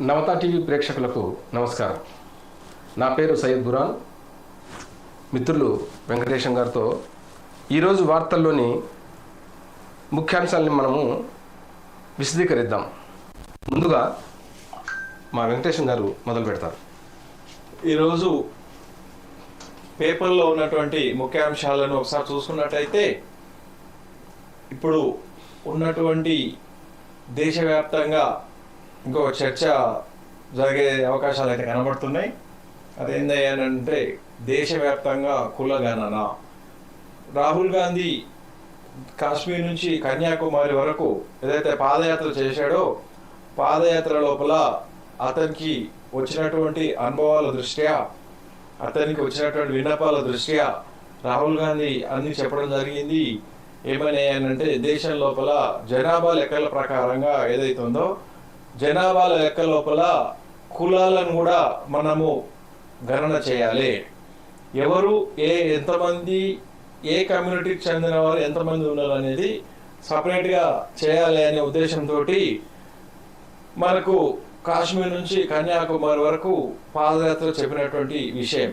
Navata TV ప్రేక్షకులకు నమస్కారం. నా పేరు సయ్యద్ బురాన్. మిత్రులు వెంకటేశం గారితో ఈరోజు వార్తల్లోని ముఖ్యాంశాలని మనము విశదీకరిద్దాం. ముందుగా మా వెంకటేశం గారు మొదలు పెడతారు. ఈరోజు పేపర్లో ఉన్నటువంటి ముఖ్యాంశాలను ఒకసారి చూసుకున్నట్టయితే ఇప్పుడు ఉన్నటువంటి దేశవ్యాప్తంగా ఇంకో చర్చ జరిగే అవకాశాలు అయితే కనబడుతున్నాయి. అదేంటంటే దేశవ్యాప్తంగా కులగణన రాహుల్ గాంధీ కాశ్మీర్ నుంచి కన్యాకుమారి వరకు ఏదైతే పాదయాత్ర చేశాడో పాదయాత్ర లోపల అతనికి వచ్చినటువంటి అనుభవాల దృష్ట్యా అతనికి వచ్చినటువంటి విన్నపాల దృష్ట్యా రాహుల్ గాంధీ అన్ని చెప్పడం జరిగింది. ఏమని అంటే దేశం లోపల జనాభా లెక్కల ప్రకారంగా ఏదైతే జనాభాల లెక్క లోపల కులాలను కూడా మనము గణన చేయాలి. ఎవరు ఏ ఎంతమంది ఏ కమ్యూనిటీకి చెందిన వారు ఎంతమంది ఉన్నారు అనేది సపరేట్గా చేయాలి అనే ఉద్దేశంతో మనకు కాశ్మీర్ నుంచి కన్యాకుమారి వరకు పాదయాత్ర చెప్పినటువంటి విషయం.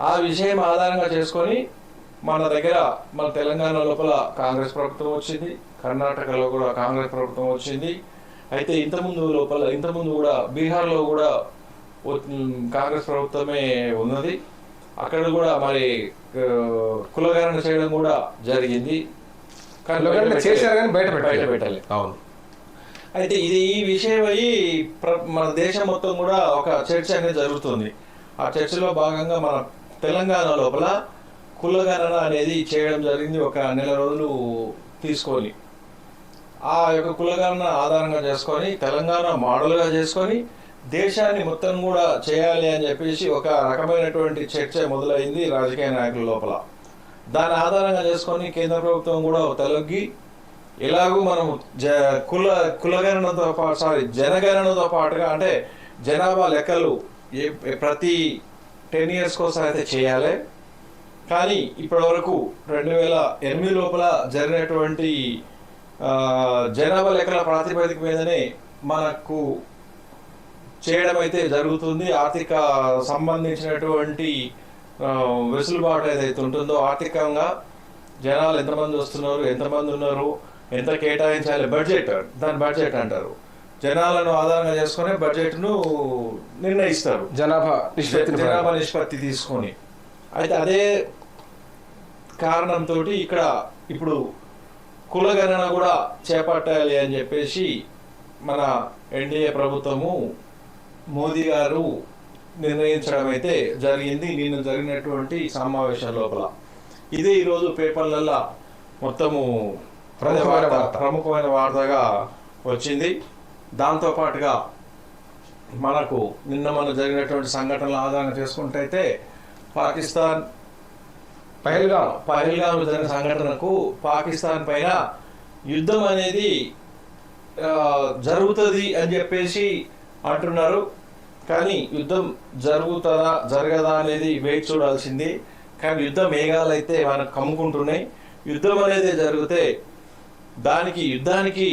ఆ విషయం ఆధారంగా చేసుకొని మన దగ్గర మన తెలంగాణ లోపల కాంగ్రెస్ ప్రభుత్వం వచ్చింది కర్ణాటకలో కూడా కాంగ్రెస్ ప్రభుత్వం వచ్చింది. అయితే ఇంతకుముందు లోపల ఇంతకుముందు కూడా బీహార్లో కూడా కాంగ్రెస్ ప్రభుత్వమే ఉన్నది. అక్కడ కూడా మరి ఆ, కులగణన చేయడం కూడా జరిగింది. బయట కులగణన చేశారు కానీ బయట బయట పెట్టాలి అవును. అయితే ఇది ఈ విషయం అయ్యి మన దేశం మొత్తం కూడా ఒక చర్చ అనేది జరుగుతుంది. ఆ చర్చలో భాగంగా మన తెలంగాణ లోపల కులగణన అనేది చేయడం జరిగింది ఒక నెల రోజులు తీసుకొని. ఆ యొక్క కులగణన ఆధారంగా చేసుకొని తెలంగాణ మోడల్గా చేసుకొని దేశాన్ని మొత్తం కూడా చేయాలి అని చెప్పేసి ఒక రకమైనటువంటి చర్చ మొదలైంది రాజకీయ నాయకుల లోపల. దాని ఆధారంగా చేసుకొని కేంద్ర ప్రభుత్వం కూడా తలొగ్గి ఎలాగూ మనం జ కుల కులగణనతో పాటు సారీ జనగణనతో పాటుగా అంటే జనాభా లెక్కలు ఏ ప్రతి టెన్ ఇయర్స్ కోసం అయితే చేయాలి. కానీ ఇప్పటి వరకు రెండు వేల ఎనిమిది లోపల జరిగినటువంటి జనాభా లెక్కల ప్రాతిపదిక మీదనే మనకు చేయడం అయితే జరుగుతుంది. ఆర్థిక సంబంధించినటువంటి వెసులుబాటు ఏదైతే ఉంటుందో ఆర్థికంగా జనాలు ఎంతమంది వస్తున్నారు ఎంతమంది ఉన్నారు ఎంత కేటాయించాలి బడ్జెట్ దాని బడ్జెట్ అంటారు. జనాలను ఆధారంగా చేసుకునే బడ్జెట్ను నిర్ణయిస్తారు. జనాభా నిష్పత్తిని జనాభా నిష్పత్తి తీసుకొని. అయితే అదే కారణంతో ఇక్కడ ఇప్పుడు కులగణన కూడా చేపట్టాలి అని చెప్పేసి మన ఎన్డీఏ ప్రభుత్వము మోదీ గారు నిర్ణయించడం అయితే జరిగింది. నిన్న జరిగినటువంటి సమావేశం లోపల. ఇదే ఈరోజు పేపర్లలో మొత్తము వార్త-. ప్రముఖమైన వార్తగా వచ్చింది. దాంతో పాటుగా మనకు నిన్న మన జరిగినటువంటి సంఘటనలు ఆధారంగా చేసుకుంటే పాకిస్తాన్ పహల్గాం పహల్గాం జరిగిన సంఘటనకు పాకిస్తాన్ పైన యుద్ధం అనేది జరుగుతుంది అని చెప్పేసి అంటున్నారు. కానీ యుద్ధం జరుగుతుందా జరగదా అనేది వేచి చూడాల్సింది. కానీ యుద్ధ మేఘాలు అయితే మనకు కమ్ముకుంటున్నాయి. యుద్ధం అనేది జరిగితే దానికి యుద్ధానికి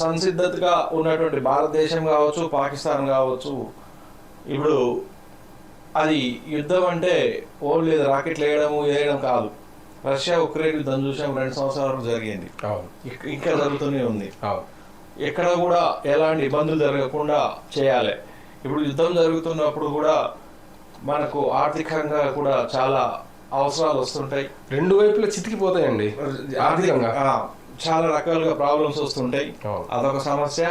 సంసిద్ధతగా ఉన్నటువంటి భారతదేశం కావచ్చు పాకిస్తాన్ కావచ్చు ఇప్పుడు అది యుద్ధం అంటే ఓన్లీ రాకెట్లు వేయడం వేయడం కాదు. రష్యా ఉక్రెయిన్ యుద్ధం చూసాం రెండు సంవత్సరాల వరకు జరిగింది. ఇక- జరుగుతూనే ఉంది. ఎక్కడ కూడా ఎలాంటి ఇబ్బందులు జరగకుండా చేయాలి. ఇప్పుడు యుద్ధం జరుగుతున్నప్పుడు కూడా మనకు ఆర్థికంగా కూడా చాలా అవసరాలు వస్తుంటాయి. రెండు వైపులా చితికిపోతాయండి. ఆర్థికంగా. చాలా రకాలుగా ప్రాబ్లమ్స్ వస్తుంటాయి. అదొక సమస్య.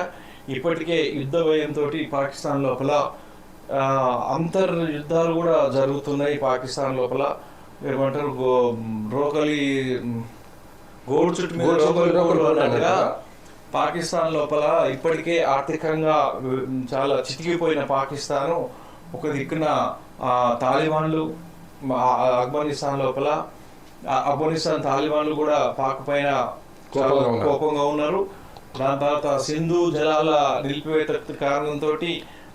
ఇప్పటికే యుద్ధ భయంతో పాకిస్తాన్ లోపల అంతర్ యుద్ధాలు కూడా జరుగుతున్నాయి పాకిస్తాన్ లోపల ఏమంటారు రోకలి గోడు చుట్టూ పాకిస్తాన్ లోపల ఇప్పటికే ఆర్థికంగా చాలా చితికిపోయిన పాకిస్తాను ఒక దిక్కున తాలిబాన్లు ఆఫ్ఘనిస్తాన్ లోపల ఆఫ్ఘనిస్తాన్ తాలిబాన్లు కూడా పాక్ పైన చాలా కోపంగా ఉన్నారు. కోపంగా ఉన్నారు దాని తర్వాత సింధు జలాల నిలిపివేత కారణంతో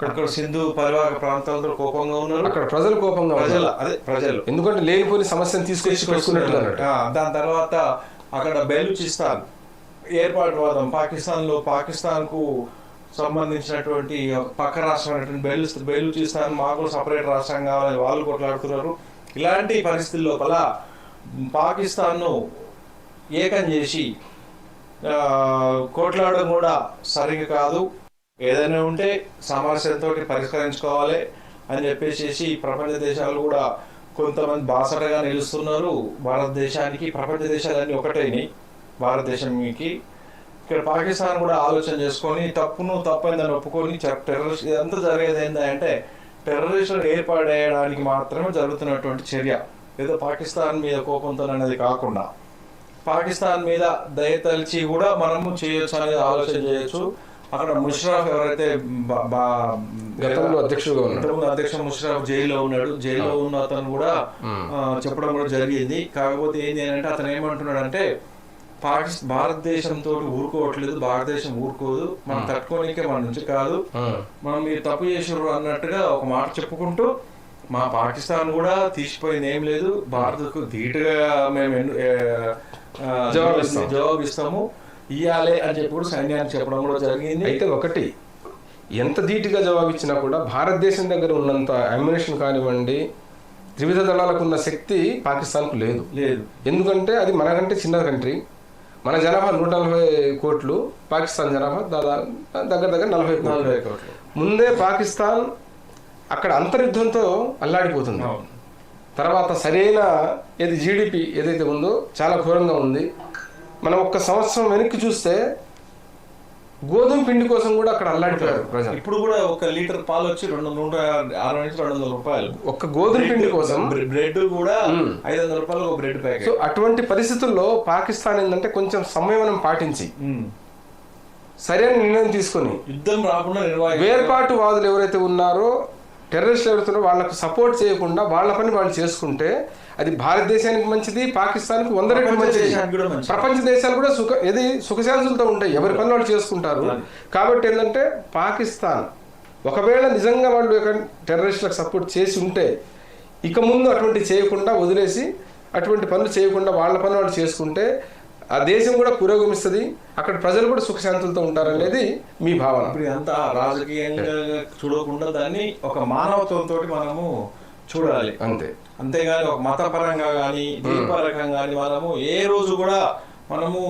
అక్కడ సింధు పరివాహక ప్రాంతాలతో కోపంగా ఉన్నారు. అక్కడ ప్రజలు కోపంగా ప్రజల. అదే ప్రజలు. ఎందుకంటే లేనిపోని సమస్యను తీసుకొచ్చి ఆ, దాని తర్వాత అక్కడ బెలూచిస్తాన్ ఏర్పాటువాదం పాకిస్తాన్లో పాకిస్తాన్కు సంబంధించినటువంటి పక్క రాష్ట్రం బెల్ బెలూచిస్తాన్ మాకు సపరేట్ రాష్ట్రం కావాలని వాళ్ళు కొట్లాడుతున్నారు. ఇలాంటి పరిస్థితుల లోపల పాకిస్తాన్ను ఏకం చేసి కొట్లాడడం కూడా సరిగ్గా కాదు. ఏదైనా ఉంటే సామరస్యంతో పరిష్కరించుకోవాలి అని చెప్పేసి ప్రపంచ దేశాలు కూడా కొంతమంది బాసటగా నిలుస్తున్నారు. భారతదేశానికి ప్రపంచ దేశాలన్నీ ఒకటేని భారతదేశానికి ఇక్కడ పాకిస్తాన్ కూడా ఆలోచన చేసుకొని తప్పును తప్పైందని ఒప్పుకొని టెర్రరిస్ట్ ఇదంతా జరిగేది ఏంటంటే టెర్రరిస్టులు ఏర్పడేయడానికి మాత్రమే జరుగుతున్నటువంటి చర్య. ఏదో పాకిస్తాన్ మీద కోపంతో అనేది కాకుండా. పాకిస్తాన్ మీద దయతలిచి కూడా మనము చేయొచ్చు అనేది ఆలోచన చేయొచ్చు. అక్కడ ముషరఫ్ ఎవరైతే గతంలో అధ్యక్షుడుగా ఉన్నాడు. అధ్యక్ష ముషరఫ్ జైల్లో ఉన్నాడు. జైల్లో ఉన్న అతను కూడా చెప్పడం కూడా జరిగింది. కాకపోతే ఏంటి అని అంటే అతను ఏమంటున్నాడు అంటే పాకిస్తాన్ భారతదేశంతో ఊరుకోవట్లేదు భారతదేశం ఊరుకోదు మనం తట్టుకోనికే మన నుంచి కాదు. మనం మీరు తప్పు చేసారు అన్నట్టుగా ఒక మాట చెప్పుకుంటూ మా పాకిస్తాన్ కూడా తీసిపోయింది ఏం లేదు. భారత్కు ధీటుగా మేము ఎన్ను- ఏ, ఆ, జవాబిస్తాం. జవాబిస్తాము. ఇయ్యాలి అని చెప్పి కూడా సైన్యానికి చెప్పడం కూడా జరిగింది. అయితే ఒకటి ఎంత ధీటుగా జవాబిచ్చినా కూడా భారతదేశం దగ్గర ఉన్నంత అమ్యునేషన్ కానివ్వండి త్రివిధ దళాలకు ఉన్న శక్తి పాకిస్తాన్కు లేదు. లేదు. ఎందుకంటే అది మనకంటే చిన్న కంట్రీ. మన జనాభా నూట నలభై కోట్లు పాకిస్తాన్ జనాభా దాదాపు దగ్గర దగ్గర నలభై నలభై కోట్లు. ముందే పాకిస్తాన్ అక్కడ అంతర్యుద్ధంతో అల్లాడిపోతుంది. తర్వాత సరైన ఏది జీడిపి ఏదైతే ఉందో చాలా ఘోరంగా ఉంది. మనం ఒక్క సంవత్సరం వెనక్కి చూస్తే గోధుమ పిండి కోసం కూడా అక్కడ అల్లాడిపోయారు ప్రజలు ఇప్పుడు కూడా ఒక లీటర్ పాలు వచ్చి రెండు నూట అరవై నుంచి రెండు వందల రూపాయలు ఒక్క గోధుమ పిండి కోసం బ్రె- బ్రెడ్ కూడా. ఐదు వందల రూపాయలు ఒక బ్రెడ్ సో ప్యాకెట్ అటువంటి పరిస్థితుల్లో పాకిస్తాన్ ఏంటంటే కొంచెం సంయమనం పాటించి. సరైన నిర్ణయం తీసుకొని యుద్ధం రాకుండా వేర్పాటు వాదులు ఎవరైతే ఉన్నారో టెర్రరిస్టులు ఎవరైతే ఉన్నారో వాళ్ళకు సపోర్ట్ చేయకుండా వాళ్ళ పని వాళ్ళు చేసుకుంటే అది భారతదేశానికి మంచిది పాకిస్తాన్కి వంద రెట్లు మంచిది. ప్రపంచ దేశాలు కూడా సుఖ ఇది సుఖశాంతులతో ఉంటాయి ఎవరి పని వాళ్ళు చేసుకుంటారు. కాబట్టి ఏంటంటే పాకిస్తాన్ ఒకవేళ నిజంగా వాళ్ళు టెర్రరిస్టులకు సపోర్ట్ చేసి ఉంటే ఇక ముందు అటువంటి చేయకుండా వదిలేసి అటువంటి పనులు చేయకుండా వాళ్ళ పని వాళ్ళు చేసుకుంటే ఆ దేశం కూడా పురోగమిస్తుంది అక్కడ ప్రజలు కూడా సుఖశాంతులతో ఉంటారనేది మీ భావన. ఇప్పుడు ఇదంతా రాజకీయంగా చూడకుండా దాన్ని ఒక మానవత్వంతో మనము చూడాలి. అంతే. అంతేగాని ఒక మతపరంగా కానీ దీపరకంగా కానీ మనము ఏ రోజు కూడా మనము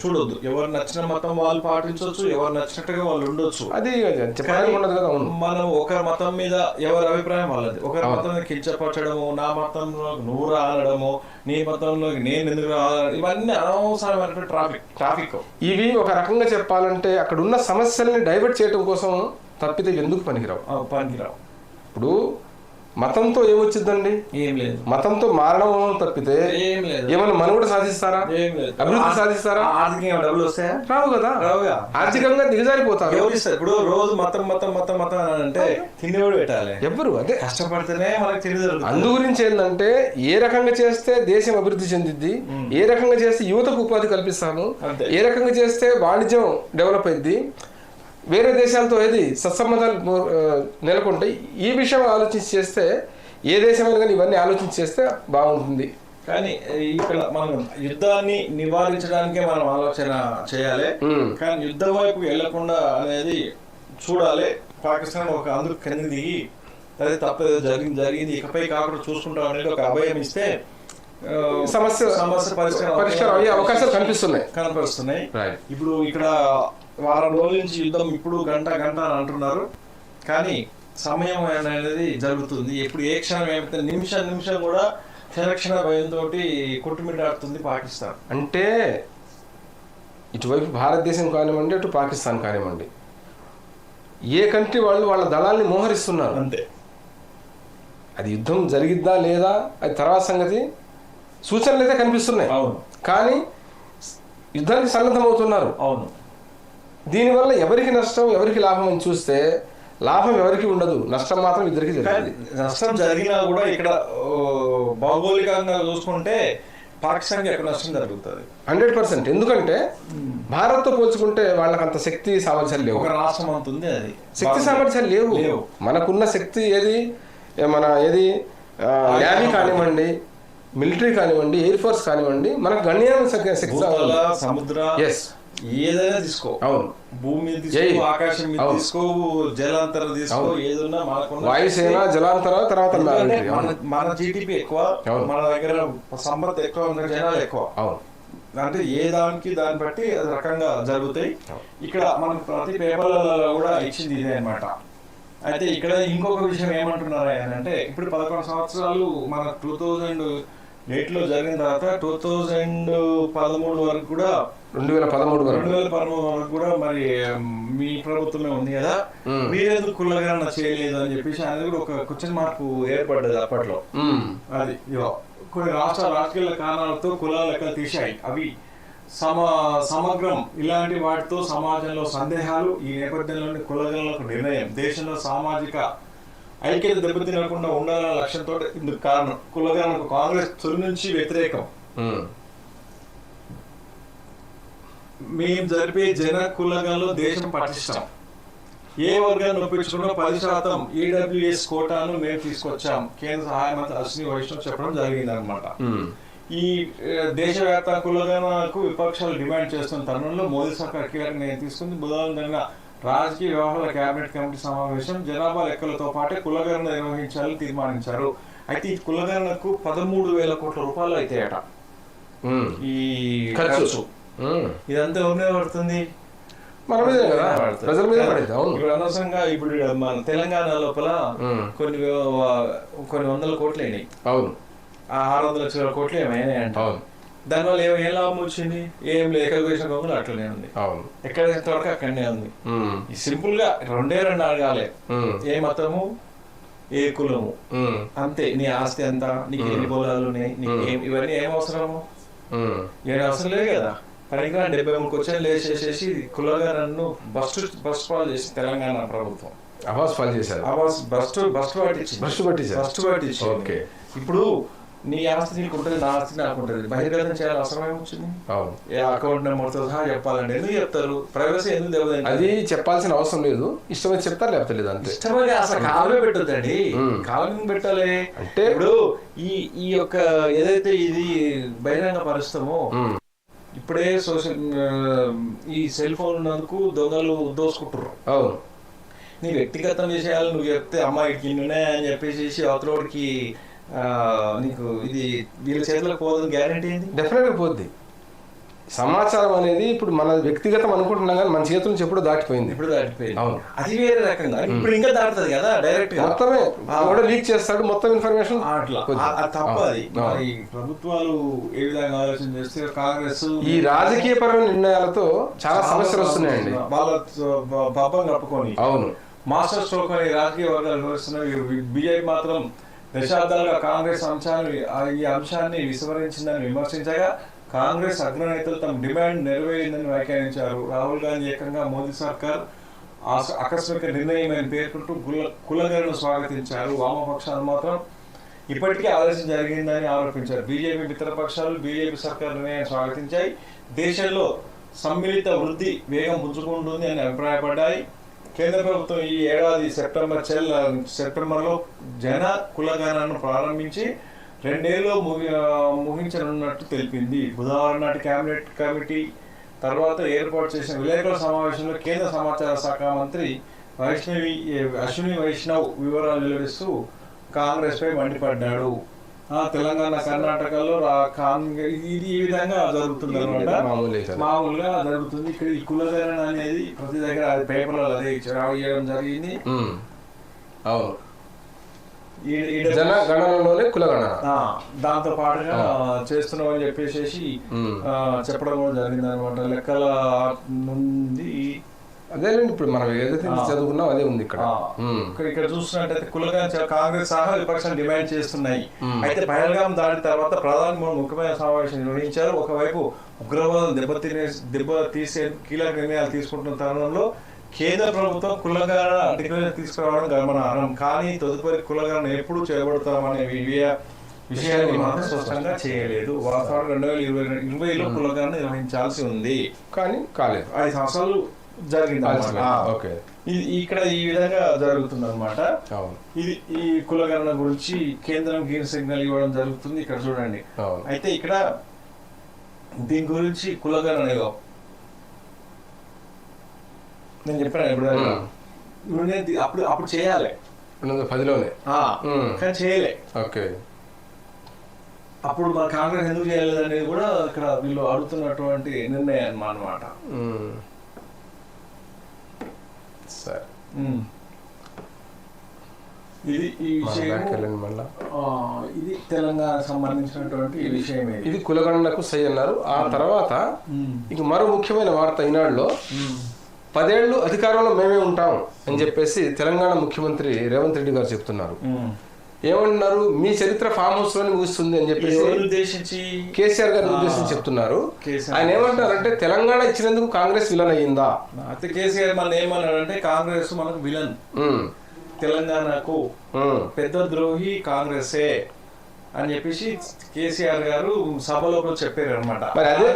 చూడొద్దు. ఎవరు నచ్చిన మతం వాళ్ళు పాటించవచ్చు ఎవరు నచ్చినట్టుగా వాళ్ళు ఉండొచ్చు. అది ఉండదు కదా మనం ఒకరి మతం మీద ఎవరి అభిప్రాయం వాళ్ళది. ఒకరి మతం మీద కించపరచడము నా మతంలో నువ్వు రానడము నీ మతంలో నేను ఎందుకు రావాలి ఇవన్నీ అనవసరమైనటువంటి ట్రాఫిక్ ట్రాఫిక్. ఇవి ఒక రకంగా చెప్పాలంటే అక్కడ ఉన్న సమస్యల్ని డైవర్ట్ చేయడం కోసం తప్పితే ఎందుకు పనికిరావు? పనికిరావు. ఇప్పుడు మతంతో ఏమొచ్చిందండి ఏం లేదు. మతంతో మారడం తప్పితే ఏమైనా మనుగడ సాధిస్తారా? అభివృద్ధి సాధిస్తారా? ఆర్థికంగా డబ్బులు వస్తాయా? రావు కదా. రావుగా. ఆర్థికంగా దిగజారిపోతారు. ఎవరు ఇప్పుడు రోజు మతం మతం మతం మతం అని అంటే తిండి కూడా పెట్టాలి? ఎవ్వరు అదే. కష్టపడితేనే మనకి తిండి దొరుకుతుంది. అందు గురించి ఏంటంటే ఏ రకంగా చేస్తే దేశం అభివృద్ధి చెందిద్ది ఏ రకంగా చేస్తే యువతకు ఉపాధి కల్పిస్తాము. ఏ రకంగా చేస్తే వాణిజ్యం డెవలప్ అయింది వేరే దేశాలతో ఏది సత్సంబంధాలు నెలకొంటాయి. ఈ విషయం ఆలోచించి చేస్తే ఏ దేశమైనా కానీ ఇవన్నీ ఆలోచించి చేస్తే బాగుంటుంది. కానీ ఇక్కడ మనం యుద్ధాన్ని నివారించడానికే మనం ఆలోచన చేయాలి. కానీ యుద్ధం వైపు వెళ్ళకుండా అనేది చూడాలి. పాకిస్తాన్ ఒక అందుకు కింద దిగి అదే తప్పేదో జరిగింది జరిగింది ఇకపై కాకుండా చూసుకుంటాం అనేది ఒక అభయం ఇస్తే సమస్య సమస్య పరిష్కారం పరిష్కారం అయ్యే అవకాశాలు కనిపిస్తున్నాయి. కనపరుస్తున్నాయి ఇప్పుడు ఇక్కడ వారం రోజుల నుంచి యుద్ధం ఇప్పుడు గంట గంట అని అంటున్నారు. కానీ సమయం అనేది జరుగుతుంది. ఎప్పుడు ఏ క్షణం ఏమైతే నిమిషం నిమిషం కూడా క్షణక్షణ భయంతో కొట్టుమిట్టాడుతుంది పాకిస్తాన్. అంటే ఇటువైపు భారతదేశం కానివ్వండి అటు పాకిస్తాన్ కానివ్వండి ఏ కంట్రీ వాళ్ళు వాళ్ళ దళాల్ని మోహరిస్తున్నారు? అంతే. అది యుద్ధం జరిగిద్దా లేదా? అది తర్వాత సంగతి. సూచనలు అయితే కనిపిస్తున్నాయి. అవును. కానీ యుద్ధానికి సన్నద్ధమవుతున్నారు. అవును. దీనివల్ల ఎవరికి నష్టం ఎవరికి లాభం అని చూస్తే లాభం ఎవరికి ఉండదు నష్టం మాత్రం ఇద్దరికి జరుగుతుంది. నష్టం జరిగినా కూడా ఇక్కడ భౌగోళికంగా చూసుకుంటే పాకిస్తాన్కి నష్టం జరుగుతుంది. Hundred percent. ఎందుకంటే భారత్తో పోల్చుకుంటే వాళ్ళకి అంత శక్తి సామర్థ్యాలు లేవు. ఒక రాష్ట్రం అంత ఉంది అది. శక్తి సామర్థ్యాలు లేవు. మనకున్న శక్తి ఏది? మన ఏది? నేవీ కానివ్వండి. మిలిటరీ కానివ్వండి ఎయిర్ ఫోర్స్ కానివ్వండి మనకు గణనీయమైన శక్తి సముద్ర ఎస్ ఏదైనా తీసుకో అవును భూమి మీద తీసుకో. ఆకాశం మీద. తీసుకో జలాంతరం తీసుకో. ఏదున్నా మనకున్న వాయుసేన జలాంతర తర్వాత. మన మన జీడిపి ఎక్కువ. మన దగ్గర సంపద ఎక్కువ ఉన్న జనాలు ఎక్కువ అవును అంటే ఏ దానికి దాన్ని బట్టి అది రకంగా జరుగుతాయి. ఇక్కడ మనం ప్రతి పేపర్లలో కూడా ఇచ్చింది ఇదే అన్నమాట అయితే ఇక్కడ ఇంకొక విషయం ఏమంటున్నారు అంటే ఇప్పుడు పదకొండు సంవత్సరాలు మన టూ థౌజండ్ ఎయిట్లో జరిగిన తర్వాత టూ థౌజండ్ పదమూడు వరకు కూడా రెండు వేల పదమూడు రెండు వరకు. వేల పదమూడు వరకు కూడా మరి మీ ప్రభుత్వమే ఉంది కదా. మీరెందుకు కుల్లగణన చేయలేదు అని చెప్పేసి అనేది కూడా ఒక క్వశ్చన్ మార్పు ఏర్పడ్డది అప్పట్లో. అది కొన్ని రాష్ట్ర రాజకీయ కారణాలతో కులాల లెక్కలు తీశాయి. అవి సమ సమగ్రం ఇలాంటి వాటితో సమాజంలో సందేహాలు ఈ నేపథ్యంలోని కులగణలకు నిర్ణయం. దేశంలో సామాజిక ఐక్యత దెబ్బతినకుండా ఉండాలన్న లక్ష్యంతో ఇందుకు కారణం కులగణకు కాంగ్రెస్ తొలి నుంచి వ్యతిరేకం. మ్మ్. జరిపే జన కులగంలో దేశం పటిష్టం ఏ వర్గాన్ని ఒప్పించుకున్నా పది శాతం ఈడబ్ల్యూఎస్ కోటాను మేము తీసుకొచ్చాం కేంద్ర సహాయ మంత్రి అశ్విని వైష్ణవ్ చెప్పడం జరిగింది అనమాట. ఈ దేశవ్యాప్త కులగణకు విపక్షాలు డిమాండ్ చేస్తున్న తరుణంలో మోదీ సర్కార్ కీలక నిర్ణయం తీసుకుంది బుధవారం జరిగిన రాజకీయ వ్యవహారాల కేబినెట్ కమిటీ సమావేశం జనాభా లెక్కలతో పాటే కులగణన నిర్వహించాలని తీర్మానించారు అయితే ఈ కులగణనకు పదమూడు వేల కోట్ల రూపాయలు అవుతాయట మ్మ్. ఈ ఖర్చు. ఇదంతా ఎవరి మీద పడుతుంది? మన మీదే కదా. ప్రజల మీద పడేది అవును. ఇప్పుడు అనవసరంగా ఇప్పుడు మన తెలంగాణ లోపల. కొన్ని కొన్ని వందల కోట్లు అయినాయి. అవును. ఆ ఆరు వందల లక్షల కోట్లు ఏమైనా అంట. అవును. దానివల్ల ఏం ఏం లాభం వచ్చింది? ఏం లేదు. ఎక్కడ వేసిన గొంగులు అట్లనే ఉంది. అవును. ఎక్కడ వరకు అక్కడనే ఉంది. సింపుల్గా రెండే రెండు అడగాలి. ఏ మతము ఏ కులము. అంతే. నీ ఆస్తి ఎంత? నీకు ఎన్ని పొలాలు ఉన్నాయి? నీకు ఏం ఇవన్నీ ఏం అవసరము. ఏం అవసరం లేదు కదా. పనికిరా డెబ్బై మూడు క్వశ్చన్లు వేసేసేసి కులగా నన్ను బస్టు బస్ పాలు చేసి తెలంగాణ ప్రభుత్వం. అవాస్ ఫైల్ చేశారు. బస్ బస్టు బస్టు పట్టించింది. బస్సు పట్టించారు. బస్టు పట్టించింది. ఓకే. ఇప్పుడు నీ ఆస్తి నీకు ఉంటుంది నా ఆస్తి నాకు ఉంటుంది. బహిర్గతం చేయాలి అవసరం ఏమొచ్చింది అవును. ఏ అకౌంట్ నెంబర్తో సహా చెప్పాలంటే ఎందుకు చెప్తారు? ప్రైవసీ ఎందుకు దెబ్బతింటుంది? అది చెప్పాల్సిన అవసరం లేదు. ఇష్టమైతే చెప్తారు లేకపోతే లేదు అంతే. ఇష్టమని అసలు కాలమే పెట్టొద్దండి. కాలం పెట్టాలి? అంటే- ఇప్పుడు ఈ ఈ యొక్క ఏదైతే ఇది బహిరంగ పరుస్తామో. ఇప్పుడే సోషల్ ఈ సెల్ ఫోన్ ఉన్నందుకు దొంగలు దోసుకుంటారు అవును. నీ వ్యక్తిగత విషయాలు నువ్వు చెప్తే అమ్మాయికి ఇన్ని ఉన్నాయని చెప్పేసి అవతలోడికి ఆ, నీకు ఇది వీళ్ళ చేతులకు పోదని గ్యారంటీ ఏంది? డెఫినెట్గా పోద్ది. సమాచారం అనేది ఇప్పుడు మన వ్యక్తిగతం అనుకుంటున్నాం కానీ మన చేతుల నుంచి ఎప్పుడో దాటిపోయింది. ఇప్పుడు దాటిపోయింది. అవును. అది వేరే రకంగా. ఇప్పుడు ఇంకా దాటుతుంది కదా డైరెక్ట్ మొత్తమే. కూడా లీక్ చేస్తాడు మొత్తం ఇన్ఫర్మేషన్ అట్లా. తప్ప అది. మరి ప్రభుత్వాలు ఏ విధంగా ఆలోచన చేస్తే కాంగ్రెస్ ఈ రాజకీయపరమైన నిర్ణయాలతో చాలా సమస్యలు వస్తున్నాయండి. వాళ్ళ పాపం కప్పుకొని. అవును. మాస్టర్ స్ట్రోక్ అని రాజకీయ వర్గాలు వివరిస్తున్నవి బీజేపీ మాత్రం దశాబ్దాలుగా కాంగ్రెస్ అంశాన్ని ఈ అంశాన్ని విస్మరించిందని విమర్శించగా కాంగ్రెస్ అగ్రనేతలు తమ డిమాండ్ నెరవేరిందని వ్యాఖ్యానించారు. రాహుల్ గాంధీ ఏకంగా మోదీ సర్కార్ ఆకస్మిక నిర్ణయం అని పేర్కొంటూ కుల కులగలను స్వాగతించారు. వామపక్షాలు మాత్రం ఇప్పటికే ఆలస్యం జరిగిందని ఆరోపించారు. బీజేపీ మిత్రపక్షాలు బీజేపీ సర్కార్ నిర్ణయాన్ని స్వాగతించాయి. దేశంలో సమ్మిళిత వృద్ధి వేగం పుంజుకుంటుంది అని అభిప్రాయపడ్డాయి. కేంద్ర ప్రభుత్వం ఈ ఏడాది సెప్టెంబర్ చెల్ సెప్టెంబర్లో జన కులగణను ప్రారంభించి రెండేళ్ళు ముగి ముగించనున్నట్టు తెలిపింది. బుధవారం నాటి కేబినెట్ కమిటీ తర్వాత ఏర్పాటు చేసిన విలేకరుల సమావేశంలో కేంద్ర సమాచార శాఖ మంత్రి వైష్ణవి అశ్విని వైష్ణవ్ వివరాలు వెల్లడిస్తూ కాంగ్రెస్ పై మండిపడ్డాడు తెలంగాణ కర్ణాటకలో ఇది ఈ విధంగా జరుగుతుంది అనమాట. మామూలుగా జరుగుతుంది. ఇక్కడ ఈ కులగణన అనేది ప్రతి దగ్గర అది పేపర్లో అదే ఇవ్వడం జరిగింది. అవును. ఈ- ఈ- జన గణనలోనే కులగణన దాంతో పాటుగా చేస్తున్నాం అని చెప్పేసి చెప్పడం కూడా జరిగింది అనమాట లెక్కల నుండి అదేనండి ఇప్పుడు మనం ఏదైతే. చదువుకున్నాం అదే ఉంది ఇక్కడ. ఇక్కడ చూస్తున్నట్టయితే కులగా కాంగ్రెస్ సహా విపక్షాలు డిమాండ్ చేస్తున్నాయి. అయితే పహల్గాం దాడి తర్వాత ప్రధాని మోదీ ముఖ్యమైన సమావేశం నిర్వహించారు. ఒకవైపు ఉగ్రవాదం దెబ్బతినే దెబ్బ తీసే కీలక నిర్ణయాలు తీసుకుంటున్న తరుణంలో కేంద్ర ప్రభుత్వం కులగాన డిక్లరేషన్ తీసుకురావడం గమనార్హం. కానీ తదుపరి కులగాన ఎప్పుడు చేయబడతామనే వివియ- విషయాన్ని మాత్రం స్పష్టంగా చేయలేదు. వాస్తవానికి రెండు వేల ఇరవై ఇరవైలో కులగాన నిర్వహించాల్సి ఉంది. కానీ కాలేదు. ఐదు సంవత్సరాలు జరిగింది. ఓకే. ఇది ఇక్కడ ఈ విధంగా జరుగుతుంది అనమాట ఇది ఈ కులగణన గురించి కేంద్రం గ్రీన్ సిగ్నల్ ఇవ్వడం జరుగుతుంది. ఇక్కడ చూడండి. అయితే ఇక్కడ దీని గురించి కులగణన నేను చెప్పాను ఇప్పుడు. ఇప్పుడు నేను అప్పుడు అప్పుడు చేయాలి. రెండు పదిలోనే. కానీ చేయలే. ఓకే. అప్పుడు మన కాంగ్రెస్ ఎందుకు చేయలేదు అనేది కూడా ఇక్కడ వీళ్ళు అడుగుతున్నటువంటి నిర్ణయం అన్నమాట. మ్మ్. సరే. ఇది ఈ విషయం ఇది తెలంగాణ సంబంధించినటువంటి ఈ విషయం ఇది కులగణనకు సై అన్నారు. ఆ తర్వాత ఇక మరో ముఖ్యమైన వార్త ఈనాడులో పదేళ్ళు అధికారంలో మేమే ఉంటాం అని చెప్పేసి తెలంగాణ ముఖ్యమంత్రి రేవంత్ రెడ్డి గారు చెప్తున్నారు. ఏమంటున్నారు? మీ చరిత్ర ఫామ్ హౌస్లోనే ముగుస్తుంది అని చెప్పేసి కేసీఆర్ గారి. ఉద్దేశించి చెప్తున్నారు. ఆయన ఏమంటారంటే తెలంగాణ ఇచ్చినందుకు కాంగ్రెస్ విలన్ అయ్యిందా? అయితే కేసీఆర్ మన ఏమన్నాడంటే కాంగ్రెస్ మనకు విలన్. ఉమ్, తెలంగాణకు పెద్ద ద్రోహి కాంగ్రెసే. అని చెప్పేసి కేసీఆర్ గారు సభలో చెప్పారు అనమాట మరి అదే-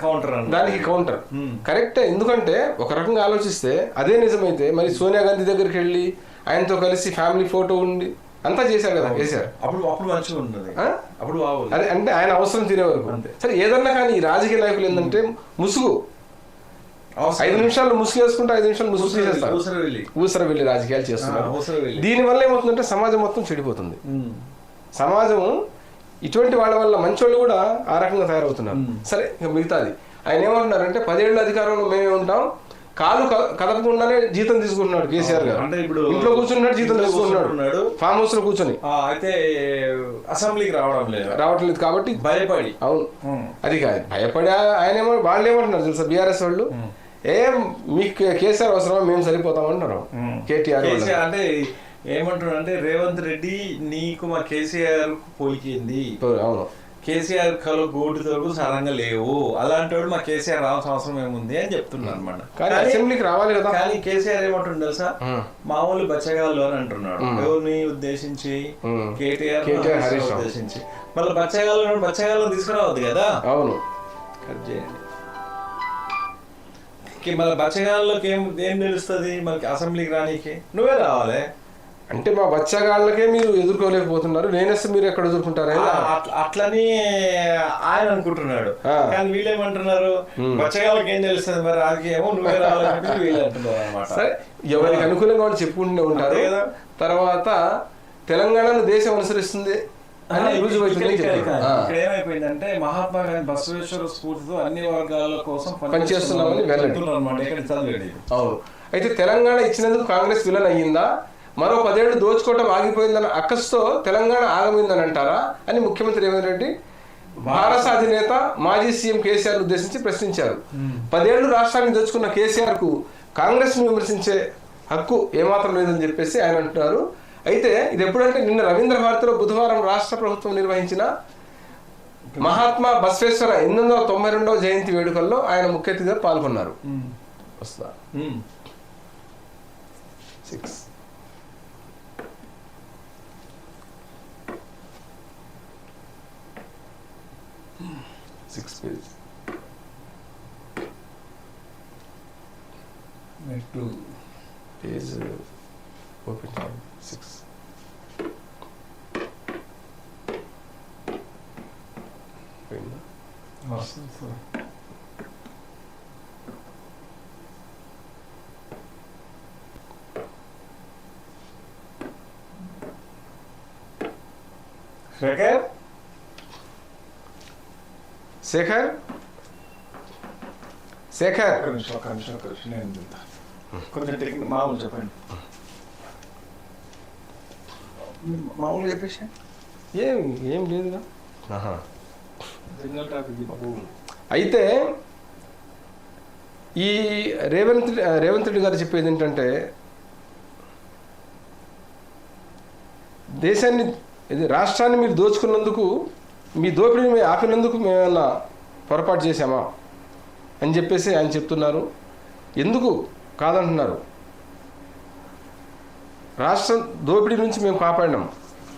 కౌంటర్. దానికి కౌంటర్. కరెక్టే ఎందుకంటే ఒక రకంగా ఆలోచిస్తే అదే నిజమైతే మరి సోనియా గాంధీ దగ్గరికి వెళ్ళి ఆయనతో కలిసి ఫ్యామిలీ ఫోటో ఉండి అంతా చేశారు కదా కేసీఆర్. అప్పుడు అప్పుడు మంచిగా ఉన్నది. ఆ? అప్పుడు అదే అంటే ఆయన అవసరం తీరే వరకు. అంతే. సరే ఏదన్నా కానీ ఈ రాజకీయ నాయకులు ఏంటంటే ముసుగు. ఐదు నిమిషాలు ముసుగు వేసుకుంటే ఐదు నిమిషాలు ముసుగు తీసేస్తారు. ఊసరవెల్లి. ఊసర వెళ్ళి రాజకీయాలు చేస్తున్నారు. దీనివల్ల ఏమవుతుందంటే సమాజం మొత్తం చెడిపోతుంది. సమాజం ఇటువంటి వాళ్ళ వల్ల మంచోళ్ళు కూడా ఆ రకంగా తయారవుతున్నారు. సరే ఇక మిగతాది. ఆయన ఏమంటున్నారంటే పదేళ్ళు అధికారంలో మేమే ఉంటాం. కాలు కదపకుండానే జీతం తీసుకుంటున్నాడు కేసీఆర్ గారు. అంటే ఇప్పుడు ఇంట్లో కూర్చున్నాడు జీతం తీసుకుంటున్నాడు. ఫామ్ హౌస్లో కూర్చొని అయితే అసెంబ్లీకి రావడం లేదు. రావట్లేదు కాబట్టి భయపడి. అవును. అది కాదు. భయపడి ఆయన ఏమో వాళ్ళు ఏమంటున్నారు తెలుసా? బీఆర్ఎస్ వాళ్ళు? ఏం మీకు కేసీఆర్ అవసరమా? మేము సరిపోతామంటున్నారు. ఉమ్. కేటీఆర్ అంటే ఏమంటున్నాడు అంటే రేవంత్ రెడ్డి నీకు మా కేసీఆర్ పోలికింది. అవును. కేసీఆర్ కలో గోటు తోడు సరంగా లేవు. అలాంటి వాడు మా కేసీఆర్ రావాల్సిన అవసరం ఏముంది? అని చెప్తున్నాడు అనమాట కానీ అసెంబ్లీకి రావాలి కదా. కానీ కేసీఆర్ ఏమంటుండు తెలుసా. మామూలు బచ్చగాళ్ళు అని అంటున్నాడు. ఎవరిని ఉద్దేశించి. కేటీఆర్. ఉద్దేశించి? మళ్ళీ బచ్చగాళ్ళు బచ్చగాళ్ళు తీసుకురావద్దు కదా? అవును. కట్ చేయండి. మళ్ళీ బచ్చగాళ్ళకి ఏం ఏం తెలుస్తుంది? మనకి అసెంబ్లీకి రానీకి. నువ్వే రావాలి. అంటే మా బచ్చగాళ్ళకే మీరు ఎదుర్కోలేకపోతున్నారు. నేనేస్తే మీరు ఎక్కడ ఎదుర్కొంటారా? అట్లని ఆయన అనుకుంటున్నాడు. కానీ వీళ్ళేమంటున్నారు? బచ్చగాళ్ళకి ఏం తెలుస్తుంది మరి? రాజకీయమో నువ్వే చెప్పి వీళ్ళు అంటున్నారు అనమాట సరే ఎవరికి అనుకూలంగా వాళ్ళు చెప్పుకుంటూనే ఉంటారు. తర్వాత తెలంగాణను దేశం అనుసరిస్తుంది. ఇక్కడ ఏమైపోయిందంటే మహాత్మా గాంధీ బసవేశ్వర స్ఫూర్తితో అన్ని వర్గాల కోసం పనిచేస్తున్నామని. అనమాట ఇక్కడ చదివేది? అవును. అయితే తెలంగాణ ఇచ్చినందుకు కాంగ్రెస్ విలన్ అయ్యిందా? మరో పదేళ్ళు దోచుకోవటం ఆగిపోయిందన్న అక్కస్తో తెలంగాణ ఆగమైందని అంటారా అని ముఖ్యమంత్రి రేవంత్ రెడ్డి భారత అధినేత మాజీ సీఎం కేసీఆర్ ఉద్దేశించి ప్రశ్నించారు. పదేళ్ళు రాష్ట్రాన్ని దోచుకున్న కేసీఆర్కు కాంగ్రెస్ను విమర్శించే హక్కు ఏమాత్రం లేదని చెప్పేసి ఆయన అంటున్నారు. అయితే ఇది ఎప్పుడంటే నిన్న రవీంద్ర భారతిలో బుధవారం రాష్ట్ర ప్రభుత్వం నిర్వహించిన మహాత్మా బసవేశ్వర ఎనిమిది వందల తొంభై రెండవ జయంతి వేడుకల్లో ఆయన ముఖ్య అతిథిగా పాల్గొన్నారు. వస్తా. Six. six page. Where two Page uh, four six. Wait, no? Shekhar Shekhar ఒక్క నిమిషం ఒక్క నిమిషం ఒక్క నిమిషం నేను. కొంచెం టెక్నిక్ మామూలు చెప్పండి మామూలు చెప్పేసి ఏం ఏం లేదుగా ఆహా. సిగ్నల్ ట్రాఫిక్ అయితే ఈ రేవంత్ రేవంత్ రెడ్డి గారు చెప్పేది ఏంటంటే దేశాన్ని ఇది రాష్ట్రాన్ని మీరు దోచుకున్నందుకు మీ దోపిడీని మేము ఆపినందుకు మేమన్నా పొరపాటు చేశామా? అని చెప్పేసి ఆయన చెప్తున్నారు. ఎందుకు? కాదంటున్నారు. రాష్ట్రం దోపిడీ నుంచి మేము కాపాడినాం.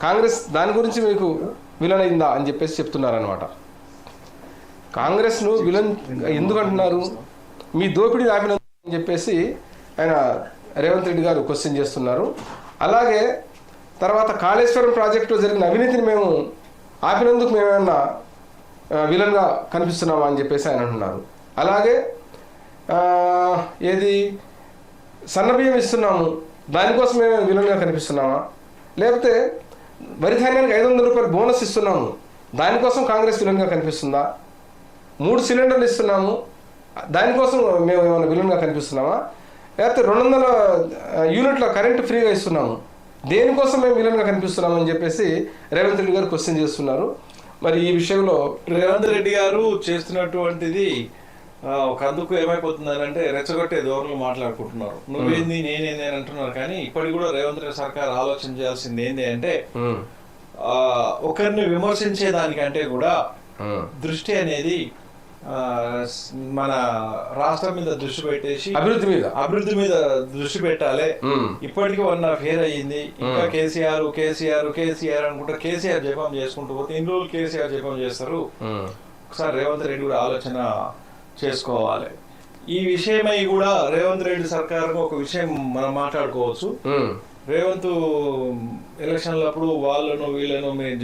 కాంగ్రెస్ దాని గురించి మీకు విలన్ అయిందా? అని చెప్పేసి చెప్తున్నారు అనమాట కాంగ్రెస్ను విలన్ ఎందుకు అంటున్నారు మీ దోపిడీ ఆపినందుకు అని చెప్పేసి ఆయన రేవంత్ రెడ్డి గారు క్వశ్చన్ చేస్తున్నారు. అలాగే తర్వాత కాళేశ్వరం ప్రాజెక్టులో జరిగిన అవినీతిని మేము ఆపినందుకు మేమేమన్నా విలన్గా కనిపిస్తున్నామా అని చెప్పేసి ఆయన అంటున్నారు. అలాగే ఏది సన్నబియ్యం ఇస్తున్నాము దానికోసం మేము విలన్గా కనిపిస్తున్నామా? లేకపోతే వరి ధాన్యానికి ఐదు వందల రూపాయలు బోనస్ ఇస్తున్నాము దానికోసం కాంగ్రెస్ విలన్గా కనిపిస్తుందా? మూడు సిలిండర్లు ఇస్తున్నాము దానికోసం మేము ఏమైనా విలన్గా కనిపిస్తున్నామా? లేకపోతే రెండు వందల యూనిట్ల కరెంటు ఫ్రీగా ఇస్తున్నాము దేనికోసం మేము విలన్గా కనిపిస్తున్నామని చెప్పేసి రేవంత్ రెడ్డి గారు క్వశ్చన్ చేస్తున్నారు. మరి ఈ విషయంలో రేవంత్ రెడ్డి గారు చేస్తున్నటువంటిది ఒక అందుకు ఏమైపోతుందని అంటే రెచ్చగొట్టే ధోరణులు మాట్లాడుకుంటున్నారు. నువ్వేంది నేనేంది అని అంటున్నారు. కానీ ఇప్పటికి కూడా రేవంత్ రెడ్డి సర్కార్ ఆలోచన చేయాల్సింది ఏంది అంటే ఒకరిని విమర్శించే దానికంటే కూడా దృష్టి అనేది మన రాష్ట్రం మీద దృష్టి పెట్టేసి అభివృద్ధి మీద. అభివృద్ధి మీద దృష్టి పెట్టాలి. ఇప్పటికి వన్ హాఫ్ ఇయర్ అయ్యింది. ఇంకా. కేసీఆర్ కేసీఆర్ కేసీఆర్ అనుకుంటా కేసీఆర్ జపం చేసుకుంటూ పోతే ఇన్ని రోజులు కేసీఆర్ జపం చేస్తారు. ఒకసారి రేవంత్ రెడ్డి కూడా ఆలోచన చేసుకోవాలి. ఈ విషయమై కూడా రేవంత్ రెడ్డి సర్కార్ ఒక విషయం మనం మాట్లాడుకోవచ్చు. రేవంత్ ఎలక్షన్లప్పుడు వాళ్ళను వీళ్ళను మేము